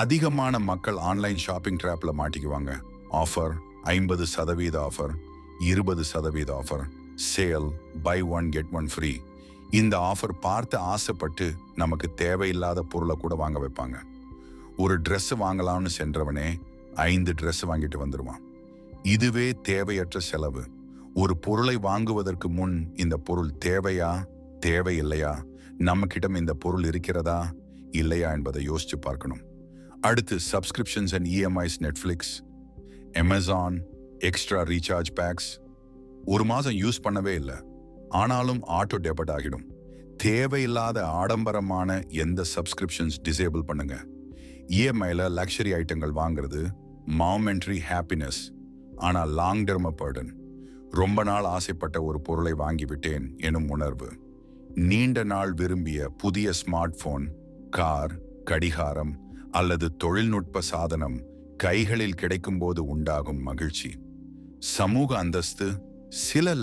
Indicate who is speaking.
Speaker 1: அதிகமான மக்கள் online shopping ட்ராப்பில் மாட்டிக்குவாங்க. ஆஃபர் ஐம்பது சதவீத ஆஃபர் இருபது சதவீத offer sale buy one get one free இந்த ஆஃபர் பார்த்து ஆசைப்பட்டு நமக்கு தேவையில்லாத பொருளை கூட வாங்க வைப்பாங்க. ஒரு ட்ரெஸ் வாங்கலாம்னு சென்றவனே ஐந்து ட்ரெஸ் வாங்கிட்டு வந்துடுவான் இதுவே தேவையற்ற செலவு. ஒரு பொருளை வாங்குவதற்கு முன் இந்த பொருள் தேவையா தேவையில்லையா? நம்மக்கிடம் இந்த பொருள் இருக்கிறதா இல்லையா என்பதை யோசிச்சு பார்க்கணும். அடுத்து subscriptions and EMIs Netflix Amazon extra recharge packs ஒரு மாதம் யூஸ் பண்ணவே இல்லை. ஆனாலும் ஆட்டோ டெபிட் ஆகிடும். தேவையில்லாத ஆடம்பரமான எந்த சப்ஸ்கிரிப்ஷன்ஸ் டிசேபிள் பண்ணுங்க. இஎம்ஐயில் லக்ஸரி ஐட்டங்கள் வாங்குறது மாமெண்ட்ரி ஹாப்பினஸ் ஆனால் லாங் டெர்ம பர்டன் ரொம்ப நாள் ஆசைப்பட்ட ஒரு பொருளை வாங்கிவிட்டேன் எனும் உணர்வு. நீண்ட நாள் விரும்பிய புதிய ஸ்மார்ட் ஃபோன் கார் கடிகாரம் அல்லது தொழில்நுட்ப சாதனம் கைகளில் கிடைக்கும்போது உண்டாகும் மகிழ்ச்சி. சமூக அந்தஸ்து சில